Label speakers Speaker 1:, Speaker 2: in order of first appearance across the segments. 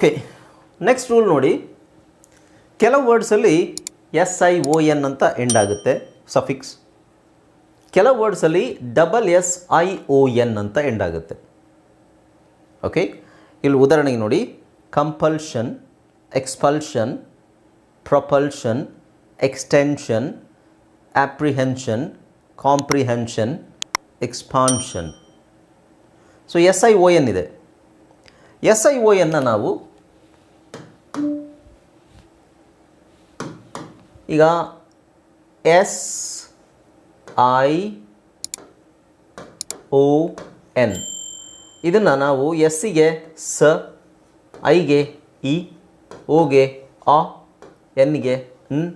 Speaker 1: Okay next rule ನೋಡಿ. ಕೆಲವು ವರ್ಡ್ಸಲ್ಲಿ ಎಸ್ ಐ ಒ ಎನ್ ಅಂತ ಎಂಡ್ ಆಗುತ್ತೆ ಸಫಿಕ್ಸ್ ಕೆಲವು ವರ್ಡ್ಸಲ್ಲಿ double S I O N ಅಂತ ಎಂಡ್ ಆಗುತ್ತೆ. ಓಕೆ ಇಲ್ಲಿ ಉದಾಹರಣೆಗೆ ನೋಡಿ compulsion expulsion propulsion extension apprehension comprehension expansion so S I O N ಇದೆ. ಎಸ್ ಐ ಒ ಎನ್ನ ನಾವು ಈಗ ಎಸ್ ಐ ಒ ಎನ್. ಇದನ್ನು ನಾವು ಎಸ್ಸಿಗೆ ಸ ಐಗೆ ಇ ಓಗೆ ಆ ಎನ್ಗೆ ನ್.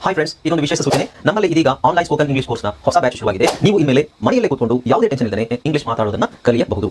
Speaker 2: ಹಾಯ್ ಫ್ರೆಂಡ್ಸ್ ಇದೊಂದು ವಿಶೇಷ ಸೂಚನೆ. ನಮ್ಮಲ್ಲಿ ಇದೀಗ ಆನ್ಲೈನ್ ಸ್ಪೋಕನ್ ಇಂಗ್ಲಿಷ್ ಕೋರ್ಸ್ನ ಹೊಸ ಬ್ಯಾಚ್ ಶುರುವಾಗಿದೆ. ನೀವು ಇನ್ಮೇಲೆ ಮನೆಯಲ್ಲೇ ಕೂತ್ಕೊಂಡು ಯಾವುದೇ ಟೆನ್ಷನ್ ಇಲ್ಲದೆ ಇಂಗ್ಲಿಷ್ ಮಾತಾಡೋದನ್ನ ಕಲಿಯಬಹುದು.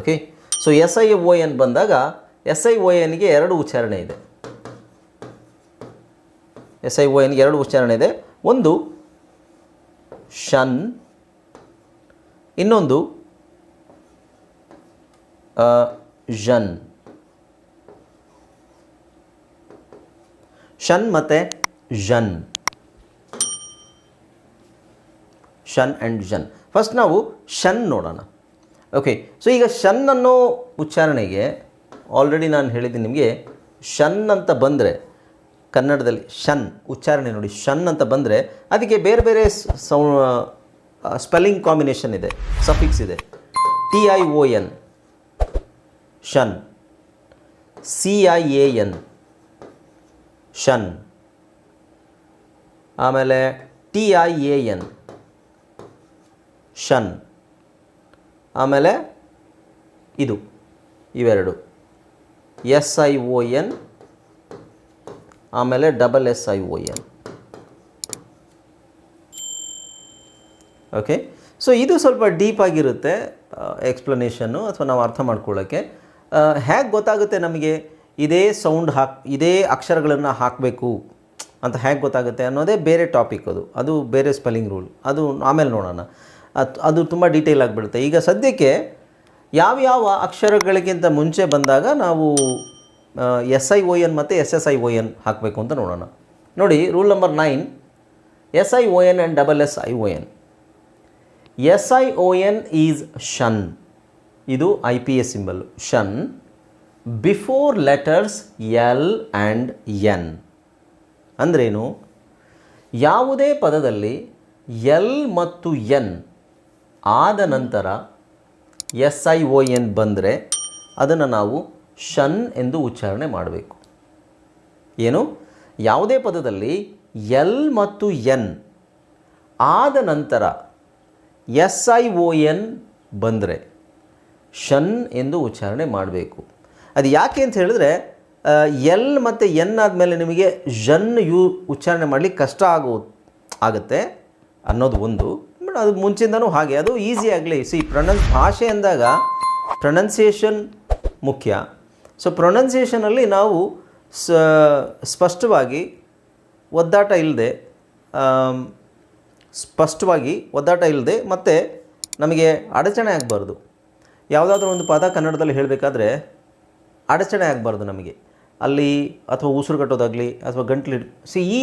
Speaker 1: Okay so S I O N ಬಂದಾಗ ಎಸ್ ಐ ಒ ಎನ್ಗೆ ಎರಡು ಉಚ್ಚಾರಣೆ ಇದೆ. ಎಸ್ ಐ ಒ ಎನ್ಗೆ ಎರಡು ಉಚ್ಚಾರಣೆ ಇದೆ. ಒಂದು ಶನ್ ಇನ್ನೊಂದು ಜನ್ ಶನ್ ಮತ್ತು zhun shun and zhun first ನಾವು ಶನ್ ನೋಡೋಣ. ಓಕೆ ಸೊ ಈಗ ಶನ್ ಅನ್ನೋ ಉಚ್ಚಾರಣೆಗೆ ಆಲ್ರೆಡಿ ನಾನು ಹೇಳಿದ್ದೀನಿ ನಿಮಗೆ, ಶನ್ ಅಂತ ಬಂದರೆ, ಕನ್ನಡದಲ್ಲಿ ಶನ್, ಉಚ್ಚಾರಣೆ ನೋಡಿ, ಶನ್ ಅಂತ ಬಂದರೆ, ಅದಕ್ಕೆ ಬೇರೆ ಬೇರೆ ಸೌ ಸ್ಪೆಲ್ಲಿಂಗ್ ಕಾಂಬಿನೇಷನ್ ಇದೆ ಸಫಿಕ್ಸ್ ಇದೆ. T I O N shun C I A N shun ಆಮೇಲೆ T I A N shun ಆಮೇಲೆ ಇದು ಇವೆರಡು. ಎಸ್ ಐ ಒ ಎನ್, ಆಮೇಲೆ double S I O N. Okay so ಇದು ಸ್ವಲ್ಪ ಡೀಪ್ ಆಗಿರುತ್ತೆ ಎಕ್ಸ್ಪ್ಲನೇಷನ್ನು ಅಥವಾ ನಾವು ಅರ್ಥ ಮಾಡ್ಕೊಳ್ಳೋಕ್ಕೆ. ಹೇಗೆ ಗೊತ್ತಾಗುತ್ತೆ ನಮಗೆ ಇದೇ ಸೌಂಡ್ ಹಾಕ್, ಇದೇ ಅಕ್ಷರಗಳನ್ನು ಹಾಕಬೇಕು ಅಂತ ಹೇಗೆ ಗೊತ್ತಾಗುತ್ತೆ ಅನ್ನೋದೇ ಬೇರೆ ಟಾಪಿಕ್ ಅದು. ಅದು ಬೇರೆ ಸ್ಪೆಲ್ಲಿಂಗ್ ರೂಲ್. ಅದು ಆಮೇಲೆ ನೋಡೋಣ. ಅದು ತುಂಬ ಡೀಟೇಲ್ ಆಗಿಬಿಡುತ್ತೆ. ಈಗ ಸದ್ಯಕ್ಕೆ ಯಾವ್ಯಾವ ಅಕ್ಷರಗಳಿಗಿಂತ ಮುಂಚೆ ಬಂದಾಗ ನಾವು ಎಸ್ ಐ ಓ ಎನ್ ಮತ್ತು S S I O N ಹಾಕಬೇಕು ಅಂತ ನೋಡೋಣ. ನೋಡಿ rule number nine S I O N and double S I O N S I O N is shun ಇದು I P S symbol shun before letters L and N ಅಂದ್ರೇನು? ಯಾವುದೇ ಪದದಲ್ಲಿ L ಮತ್ತು N ಆದ ನಂತರ S I O N ಬಂದರೆ ಅದನ್ನು ನಾವು ಷನ್ ಎಂದು ಉಚ್ಚಾರಣೆ ಮಾಡಬೇಕು. ಏನು? ಯಾವುದೇ ಪದದಲ್ಲಿ ಎಲ್ ಮತ್ತು ಎನ್ ಆದ ನಂತರ ಎಸ್ ಐ ಒ ಎನ್ ಬಂದರೆ ಷನ್ ಎಂದು ಉಚ್ಚಾರಣೆ ಮಾಡಬೇಕು. ಅದು ಯಾಕೆ ಅಂತ ಹೇಳಿದ್ರೆ ಎಲ್ ಮತ್ತು ಎನ್ ಆದಮೇಲೆ ನಿಮಗೆ ಜನ್ ಯು ಉಚ್ಚಾರಣೆ ಮಾಡಲಿಕ್ಕೆ ಕಷ್ಟ ಆಗೋ ಆಗುತ್ತೆ ಅನ್ನೋದು ಒಂದು. ಬಟ್ ಅದು ಮುಂಚಿಂದನೂ ಹಾಗೆ. ಅದು ಈಸಿ ಆಗಲಿ. ಸಿ ಪ್ರೊನೌನ್ಸ್ ಭಾಷೆ ಅಂದಾಗ ಪ್ರೊನೌನ್ಸಿಯೇಷನ್ ಮುಖ್ಯ. ಸೊ ಪ್ರೊನೌನ್ಸಿಯೇಷನಲ್ಲಿ ನಾವು ಸ, ಸ್ಪಷ್ಟವಾಗಿ ಒದ್ದಾಟ ಇಲ್ಲದೆ ಸ್ಪಷ್ಟವಾಗಿ ಒದ್ದಾಟ ಇಲ್ಲದೆ ಮತ್ತು ನಮಗೆ ಅಡಚಣೆ ಆಗಬಾರ್ದು. ಯಾವುದಾದ್ರೂ ಒಂದು ಪದ ಕನ್ನಡದಲ್ಲಿ ಹೇಳಬೇಕಾದ್ರೆ ಅಡಚಣೆ ಆಗಬಾರ್ದು ನಮಗೆ. ಅಲ್ಲಿ ಅಥವಾ ಉಸಿರು ಕಟ್ಟೋದಾಗಲಿ ಅಥವಾ ಗಂಟ್ಲು ಸಿ ಈ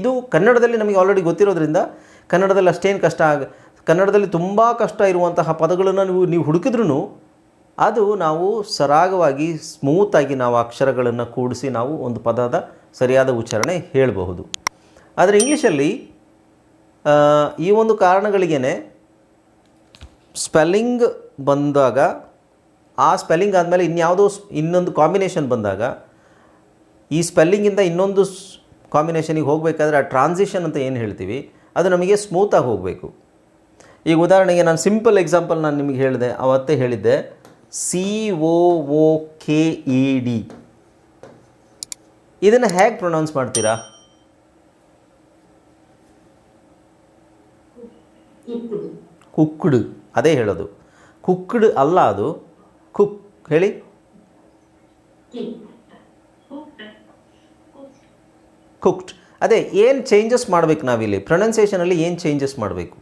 Speaker 1: ಇದು ಕನ್ನಡದಲ್ಲಿ ನಮಗೆ ಆಲ್ರೆಡಿ ಗೊತ್ತಿರೋದ್ರಿಂದ ಕನ್ನಡದಲ್ಲಿ ಅಷ್ಟೇನು ಕಷ್ಟ ಆಗ, ಕನ್ನಡದಲ್ಲಿ ತುಂಬ ಕಷ್ಟ ಇರುವಂತಹ ಪದಗಳನ್ನು ನೀವು ನೀವು ಹುಡುಕಿದ್ರೂ ಅದು ನಾವು ಸರಾಗವಾಗಿ ಸ್ಮೂತಾಗಿ ನಾವು ಅಕ್ಷರಗಳನ್ನು ಕೂಡಿಸಿ ನಾವು ಒಂದು ಪದದ ಸರಿಯಾದ ಉಚ್ಚಾರಣೆ ಹೇಳಬಹುದು. ಆದರೆ ಇಂಗ್ಲೀಷಲ್ಲಿ ಈ ಒಂದು ಕಾರಣಗಳಿಗೇ ಸ್ಪೆಲ್ಲಿಂಗ್ ಬಂದಾಗ, ಆ ಸ್ಪೆಲ್ಲಿಂಗ್ ಆದಮೇಲೆ ಇನ್ಯಾವುದೋ ಇನ್ನೊಂದು ಕಾಂಬಿನೇಷನ್ ಬಂದಾಗ, ಈ ಸ್ಪೆಲ್ಲಿಂಗಿಂದ ಇನ್ನೊಂದು ಕಾಂಬಿನೇಷನಿಗೆ ಹೋಗಬೇಕಾದ್ರೆ ಆ ಟ್ರಾನ್ಸಿಷನ್ ಅಂತ ಏನು ಹೇಳ್ತೀವಿ? ಅದು ನಮಗೆ ಸ್ಮೂತಾಗಿ ಹೋಗಬೇಕು. ಈಗ ಉದಾಹರಣೆಗೆ ನಾನು ಸಿಂಪಲ್ ಎಕ್ಸಾಂಪಲ್ ನಾನು ನಿಮಗೆ ಹೇಳಿದೆ ಅವತ್ತೇ ಹೇಳಿದ್ದೆ C O O K E D ಇದನ್ನು ಹೇಗೆ ಪ್ರೊನೌನ್ಸ್ ಮಾಡ್ತೀರಾ? ಕುಕ್ಡು ಅದೇ ಹೇಳೋದು. ಕುಕ್ಡ್ ಅಲ್ಲ ಅದು ಕುಕ್ ಹೇಳಿ. ಕುಕ್ಡ್. ಅದೇ, ಏನು ಚೇಂಜಸ್ ಮಾಡಬೇಕು ನಾವಿಲ್ಲಿ? ಪ್ರೊನೌನ್ಸಿಯೇಷನಲ್ಲಿ ಏನು ಚೇಂಜಸ್ ಮಾಡಬೇಕು?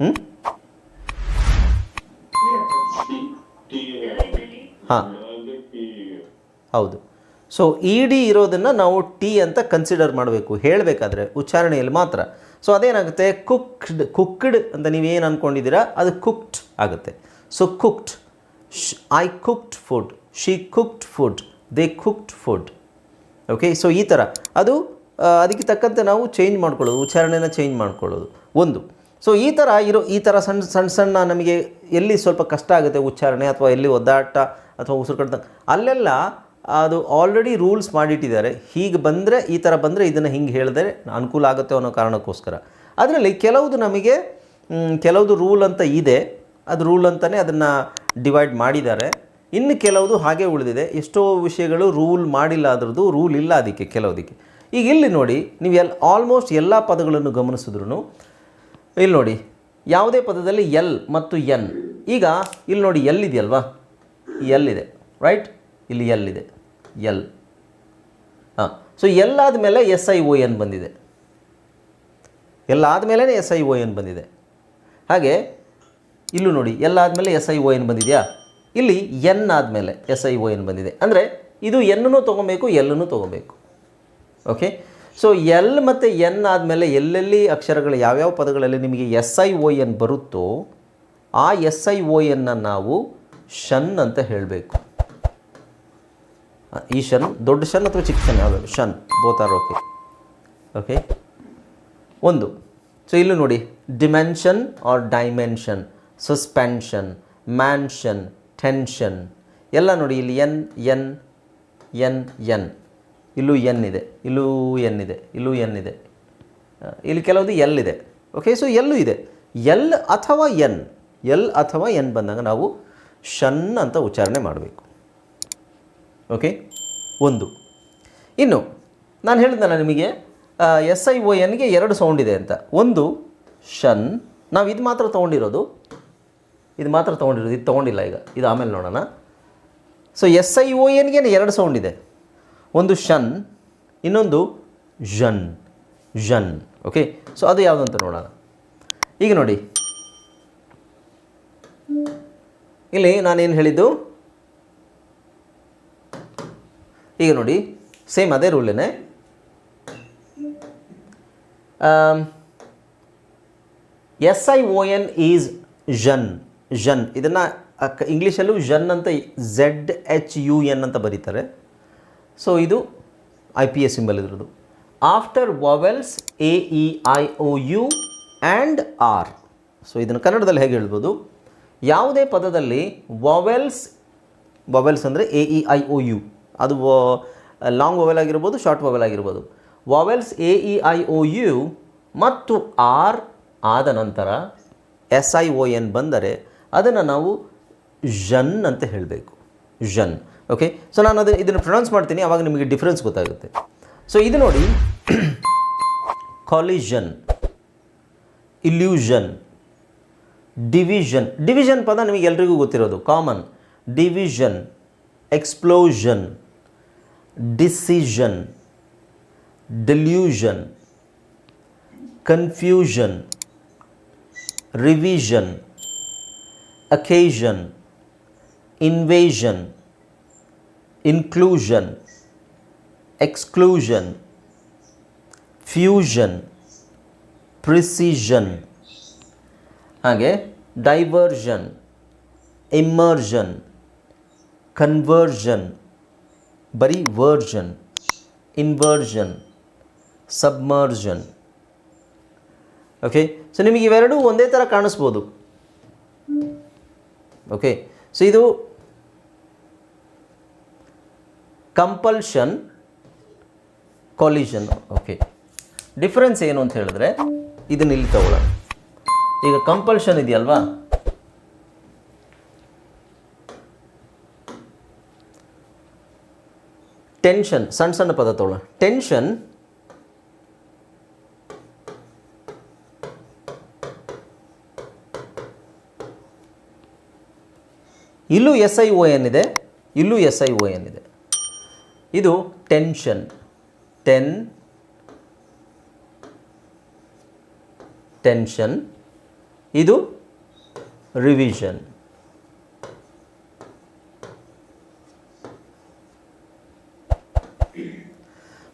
Speaker 1: ಹ್ಞೂ ಹಾಂ. ಹೌದು. ಸೊ ಇ ಡಿ ಇರೋದನ್ನು ನಾವು ಟಿ ಅಂತ ಕನ್ಸಿಡರ್ ಮಾಡಬೇಕು. ಹೇಳಬೇಕಾದ್ರೆ ಉಚ್ಚಾರಣೆಯಲ್ಲಿ ಮಾತ್ರ. ಸೊ ಅದೇನಾಗುತ್ತೆ? ಕುಕ್ಡ್ ಕುಕ್ಡ್ ಅಂತ ನೀವೇನು ಅಂದ್ಕೊಂಡಿದ್ದೀರಾ ಅದು ಕುಕ್ಡ್ ಆಗುತ್ತೆ. So cooked I cooked food she cooked food they cooked food okay so ಈ ಥರ ಅದು ಅದಕ್ಕೆ ತಕ್ಕಂತೆ ನಾವು ಚೇಂಜ್ ಮಾಡ್ಕೊಳ್ಳೋದು, ಉಚ್ಚಾರಣೆನ ಚೇಂಜ್ ಮಾಡ್ಕೊಳ್ಳೋದು. ಒಂದು. ಸೊ ಈ ಥರ ಇರೋ, ಈ ಥರ ಸಣ್ಣ ಸಣ್ಣ ಸಣ್ಣ ನಮಗೆ ಎಲ್ಲಿ ಸ್ವಲ್ಪ ಕಷ್ಟ ಆಗುತ್ತೆ ಉಚ್ಚಾರಣೆ ಅಥವಾ ಎಲ್ಲಿ ಒದ್ದಾಟ ಅಥವಾ ಉಸಿರು ಕಡ್ದಂಗೆ ಅಲ್ಲೆಲ್ಲ ಅದು ಆಲ್ರೆಡಿ ರೂಲ್ಸ್ ಮಾಡಿಟ್ಟಿದ್ದಾರೆ. ಹೀಗೆ ಬಂದರೆ, ಈ ಥರ ಬಂದರೆ ಇದನ್ನು ಹಿಂಗೆ ಹೇಳಿದರೆ ಅನುಕೂಲ ಆಗುತ್ತೆ ಅನ್ನೋ ಕಾರಣಕ್ಕೋಸ್ಕರ. ಅದರಲ್ಲಿ ಕೆಲವುದು ನಮಗೆ ಕೆಲವುದು ರೂಲ್ ಅಂತ ಇದೆ. ಅದು ರೂಲ್ ಅಂತಲೇ ಅದನ್ನು ಡಿವೈಡ್ ಮಾಡಿದ್ದಾರೆ. ಇನ್ನು ಕೆಲವುದು ಹಾಗೆ ಉಳಿದಿದೆ. ಎಷ್ಟೋ ವಿಷಯಗಳು ರೂಲ್ ಮಾಡಿಲ್ಲ ಅದರದ್ದು ರೂಲ್ ಇಲ್ಲ ಅದಕ್ಕೆ ಕೆಲವುದಕ್ಕೆ. ಈಗ ಇಲ್ಲಿ ನೋಡಿ, ನೀವು ಎಲ್ ಆಲ್ಮೋಸ್ಟ್ ಎಲ್ಲ ಪದಗಳನ್ನು ಗಮನಿಸಿದ್ರು ಇಲ್ಲಿ ನೋಡಿ, ಯಾವುದೇ ಪದದಲ್ಲಿ ಎಲ್ ಮತ್ತು ಎನ್. ಈಗ ಇಲ್ಲಿ ನೋಡಿ ಎಲ್ ಇದೆಯಲ್ವಾ? ಎಲ್ ಇದೆ ರೈಟ್ ಇಲ್ಲಿ ಎಲ್ ಇದೆ, ಎಲ್. ಹಾಂ ಸೊ ಎಲ್ ಆದಮೇಲೆ ಎಸ್ ಐ ಒ ಎನ್ ಬಂದಿದೆ. ಎಲ್ಲಾದ ಆದಮೇಲೆ ಎಸ್ ಐ ಒ ಎನ್ ಬಂದಿದೆ. ಹಾಗೆ ಇಲ್ಲೂ ನೋಡಿ ಎಲ್ ಆದಮೇಲೆ ಎಸ್ ಐ ಓ ಎನ್ ಬಂದಿದೆಯಾ? ಇಲ್ಲಿ ಎನ್ ಆದಮೇಲೆ ಎಸ್ ಐ ಓ ಎನ್ ಬಂದಿದೆ. ಅಂದರೆ ಇದು ಎನ್ನೂ ತೊಗೊಬೇಕು ಎಲ್ಲನೂ ತೊಗೋಬೇಕು. ಓಕೆ ಸೊ ಎಲ್ ಮತ್ತು ಎನ್ ಆದಮೇಲೆ ಎಲ್ಲೆಲ್ಲಿ ಅಕ್ಷರಗಳು, ಯಾವ್ಯಾವ ಪದಗಳಲ್ಲಿ ನಿಮಗೆ ಎಸ್ ಐ ಓ ಎನ್ ಬರುತ್ತೋ, ಆ ಎಸ್ ಐ ಓ ಎನ್ನ ನಾವು ಶನ್ ಅಂತ ಹೇಳಬೇಕು. ಈ ಶನ್ ದೊಡ್ಡ ಶನ್ ಅಥವಾ ಚಿಕ್ಕ ಶನ್ ಯಾವುದು? Shun both are okay okay ಒಂದು. ಸೊ ಇಲ್ಲೂ ನೋಡಿ dimension or dimension suspension mansion tension ಎಲ್ಲ ನೋಡಿ, ಇಲ್ಲಿ ಎನ್ ಎನ್ ಎನ್ ಎನ್. ಇಲ್ಲೂ ಎನ್ ಇದೆ, ಇಲ್ಲೂ ಎನ್ ಇದೆ, ಇಲ್ಲೂ ಎನ್ ಇದೆ. ಇಲ್ಲಿ ಕೆಲವೊಂದು ಎಲ್ ಇದೆ. ಓಕೆ ಸೊ ಎಲ್ಲೂ ಇದೆ. ಎಲ್ ಅಥವಾ ಎನ್, ಎಲ್ ಅಥವಾ ಎನ್ ಬಂದಾಗ ನಾವು ಶನ್ ಅಂತ ಉಚ್ಚಾರಣೆ ಮಾಡಬೇಕು. ಓಕೆ ಒಂದು. ಇನ್ನು, ನಾನು ಹೇಳಿದ್ನಲ್ಲ ನಿಮಗೆ ಎಸ್ ಐ ಒ ಎನ್ಗೆ ಎರಡು ಸೌಂಡ್ ಇದೆ ಅಂತ. ಒಂದು, ಶನ್. ನಾವು ಇದು ಮಾತ್ರ ತೊಗೊಂಡಿರೋದು ಇದು ಮಾತ್ರ ತೊಗೊಂಡಿರೋದು, ಇದು ತೊಗೊಂಡಿಲ್ಲ ಈಗ. ಇದು ಆಮೇಲೆ ನೋಡೋಣ. ಸೊ ಎಸ್ ಐ ಓ ಎನ್ಗೆ ಎರಡು ಸೌಂಡ್ ಇದೆ. ಒಂದು ಶನ್ ಇನ್ನೊಂದು ಝನ್ ಝನ್ ಓಕೆ ಸೊ ಅದು ಯಾವುದು ಅಂತ ನೋಡೋಣ. ಈಗ ನೋಡಿ. ಇಲ್ಲಿ ನಾನೇನು ಹೇಳಿದ್ದು? ಈಗ ನೋಡಿ ಸೇಮ್ ಅದೇ ರೂಲೇನೆ S I O N is zhun zhun. ಇದನ್ನು ಇಂಗ್ಲೀಷಲ್ಲೂ ಜನ್ ಅಂತ ಝೆಡ್ ಎಚ್ ಯು ಎನ್ ಅಂತ ಬರೀತಾರೆ. ಸೊ ಇದು ಐ ಪಿ ಎಸ್ ಸಿಂಬಲ್ ಇದ್ರದ್ದು. After vowels A E I O U and R so ಇದನ್ನು ಕನ್ನಡದಲ್ಲಿ ಹೇಗೆ ಹೇಳ್ಬೋದು? ಯಾವುದೇ ಪದದಲ್ಲಿ ವಾವೆಲ್ಸ್ ವಾವೆಲ್ಸ್ ಅಂದರೆ A E I O U ಅದು ಲಾಂಗ್ ವಾವೆಲ್ ಆಗಿರ್ಬೋದು ಶಾರ್ಟ್ ವಾವೆಲ್ ಆಗಿರ್ಬೋದು. Vowels A E I O U ಮತ್ತು ಆರ್ ಆದ ನಂತರ ಎಸ್ ಐ ಒ ಎನ್ ಬಂದರೆ ಅದನ್ನು ನಾವು ಜನ್ ಅಂತ ಹೇಳಬೇಕು. ಜನ್ ಓಕೆ ಸೊ ನಾನು ಅದನ್ನು ಇದನ್ನು ಪ್ರೊನೌನ್ಸ್ ಮಾಡ್ತೀನಿ ಆವಾಗ ನಿಮಗೆ ಡಿಫ್ರೆನ್ಸ್ ಗೊತ್ತಾಗುತ್ತೆ. ಸೊ ಇದು ನೋಡಿ ಕಾಲಿಜನ್ ಇಲ್ಯೂಷನ್ ಡಿವಿಷನ್ ಡಿವಿಷನ್ ಪದ ನಿಮಗೆ ಎಲ್ರಿಗೂ ಗೊತ್ತಿರೋದು. Common division explosion decision delusion confusion revision occasion invasion, inclusion, exclusion, fusion, precision, ಹಾಗೆ ಡೈವರ್ಷನ್ ಇಮ್ಮರ್ಷನ್ ಕನ್ವರ್ಷನ್ ಬರೀ version inversion submersion okay so ನಿಮಗೆ ಇವೆರಡೂ ಒಂದೇ ಥರ ಕಾಣಿಸ್ಬೋದು. ಓಕೆ ಸೊ ಇದು ಕಂಪಲ್ಷನ್ ಕಾಲಿಷನ್ ಓಕೆ ಡಿಫ್ರೆನ್ಸ್ ಏನು ಅಂತ ಹೇಳಿದ್ರೆ ಇದನ್ನ ಇಲ್ಲಿ ತಗೊಳ್ಳೋಣ ಈಗ ಕಂಪಲ್ಷನ್ ಇದೆಯಲ್ವಾ? ಟೆನ್ಷನ್ ಸಣ್ಣ ಸಣ್ಣ ಪದ ತಗೊಳ್ಳೋಣ ಟೆನ್ಷನ್ ಇಲ್ಲೂ ಎಸ್ ಐ ಓ ಏನಿದೆ? ಇಲ್ಲೂ ಎಸ್ ಐ ಓ ಏನಿದೆ? ಇದೆ ಟೆನ್ಷನ್ ಟೆನ್ ಟೆನ್ಷನ್ ಇದು ರಿವಿಷನ್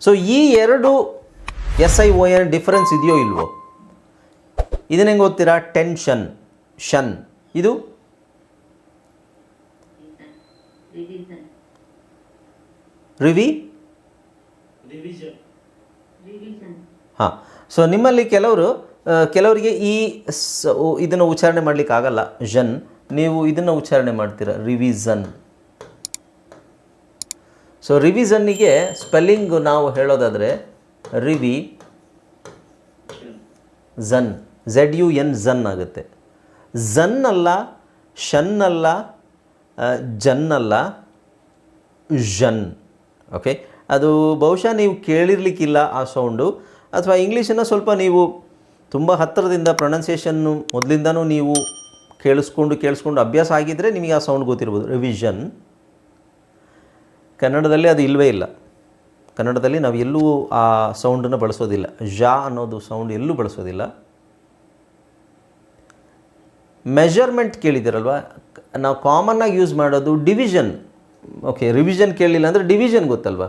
Speaker 1: ಸೊ ಈ ಎರಡು S I O N difference ಇದೆಯೋ ಇಲ್ವೋ? ಇದನ್ನ ಹೆಂಗೆ ಓದ್ತೀರಾ? ಟೆನ್ಷನ್ ಶನ್ ಇದು ರಿವಿ ಹಾಂ. ಸೊ ನಿಮ್ಮಲ್ಲಿ ಕೆಲವರು ಆ, ಕೆಲವರಿಗೆ ಈ ಸ ಇದನ್ನು ಉಚ್ಚಾರಣೆ ಮಾಡಲಿಕ್ಕೆ ಆಗಲ್ಲ. ಜನ್ ನೀವು ಇದನ್ನು ಉಚ್ಚಾರಣೆ ಮಾಡ್ತೀರಾ. ರಿವಿಸನ್ ಸೊ ರಿವಿಸನ್ನಿಗೆ ಸ್ಪೆಲ್ಲಿಂಗ್ ನಾವು ಹೇಳೋದಾದರೆ revision Z U N ಝನ್ ಆಗುತ್ತೆ. ಝನ್ ಅಲ್ಲ ಶನ್ ಅಲ್ಲ ಜನ್ ಅಲ್ಲ ಝನ್ ಓಕೆ? ಅದು ಬಹುಶಃ ನೀವು ಕೇಳಿರ್ಲಿಕ್ಕಿಲ್ಲ ಆ ಸೌಂಡು. ಅಥವಾ ಇಂಗ್ಲೀಷನ್ನು ಸ್ವಲ್ಪ ನೀವು ತುಂಬ ಹತ್ತಿರದಿಂದ ಪ್ರೊನೌನ್ಸಿಯೇಷನ್ನು ಮೊದಲಿಂದನೂ ನೀವು ಕೇಳಿಸ್ಕೊಂಡು ಕೇಳಿಸ್ಕೊಂಡು ಅಭ್ಯಾಸ ಆಗಿದ್ದರೆ ನಿಮಗೆ ಆ ಸೌಂಡ್ ಗೊತ್ತಿರ್ಬೋದು. ರಿವಿಷನ್. ಕನ್ನಡದಲ್ಲಿ ಅದು ಇಲ್ಲವೇ ಇಲ್ಲ. ಕನ್ನಡದಲ್ಲಿ ನಾವು ಎಲ್ಲೂ ಆ ಸೌಂಡನ್ನು ಬಳಸೋದಿಲ್ಲ. ಜಾ ಅನ್ನೋದು ಸೌಂಡ್ ಎಲ್ಲೂ ಬಳಸೋದಿಲ್ಲ. ಮೆಜರ್ಮೆಂಟ್ ಕೇಳಿದ್ದೀರಲ್ವ? ನಾವು ಕಾಮನ್ನಾಗಿ ಯೂಸ್ ಮಾಡೋದು ಡಿವಿಷನ್ ಓಕೆ ರಿವಿಷನ್ ಕೇಳಲಿಲ್ಲ ಅಂದರೆ ಡಿವಿಷನ್ ಗೊತ್ತಲ್ವಾ?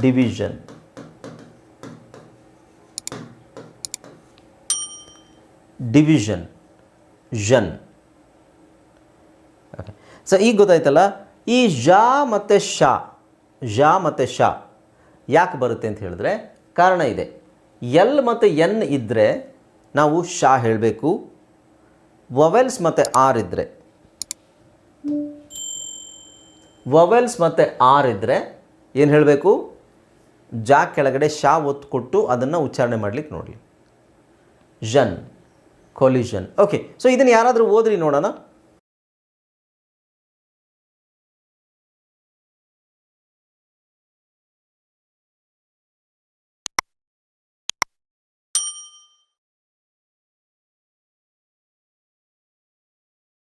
Speaker 1: Division division zhun okay so ಈಗ ಗೊತ್ತಾಯ್ತಲ್ಲ? ಈ ಜಾ ಮತ್ತು ಶಾ. ಜಾ ಮತ್ತು ಶಾ. ಯಾಕೆ ಬರುತ್ತೆ ಅಂತ ಹೇಳಿದ್ರೆ ಕಾರಣ ಇದೆ. ಎಲ್ ಮತ್ತು ಎನ್ ಇದ್ದರೆ ನಾವು ಶಾ ಹೇಳಬೇಕು. ವವೆಲ್ಸ್ ಮತ್ತು ಆರ್ ಇದ್ದರೆ ವವೆಲ್ಸ್ ಮತ್ತು ಆರ್ ಇದ್ದರೆ ಏನು ಹೇಳಬೇಕು? ಜಾ ಕೆಳಗಡೆ ಶಾ ಒತ್ತು ಕೊಟ್ಟು ಅದನ್ನು ಉಚ್ಚಾರಣೆ ಮಾಡಲಿಕ್ಕೆ ನೋಡಲಿ. ಜನ್ ಕೊಲಿಷನ್ ಓಕೆ ಸೊ ಇದನ್ನು ಯಾರಾದರೂ ಓದ್ರಿ ನೋಡೋಣ.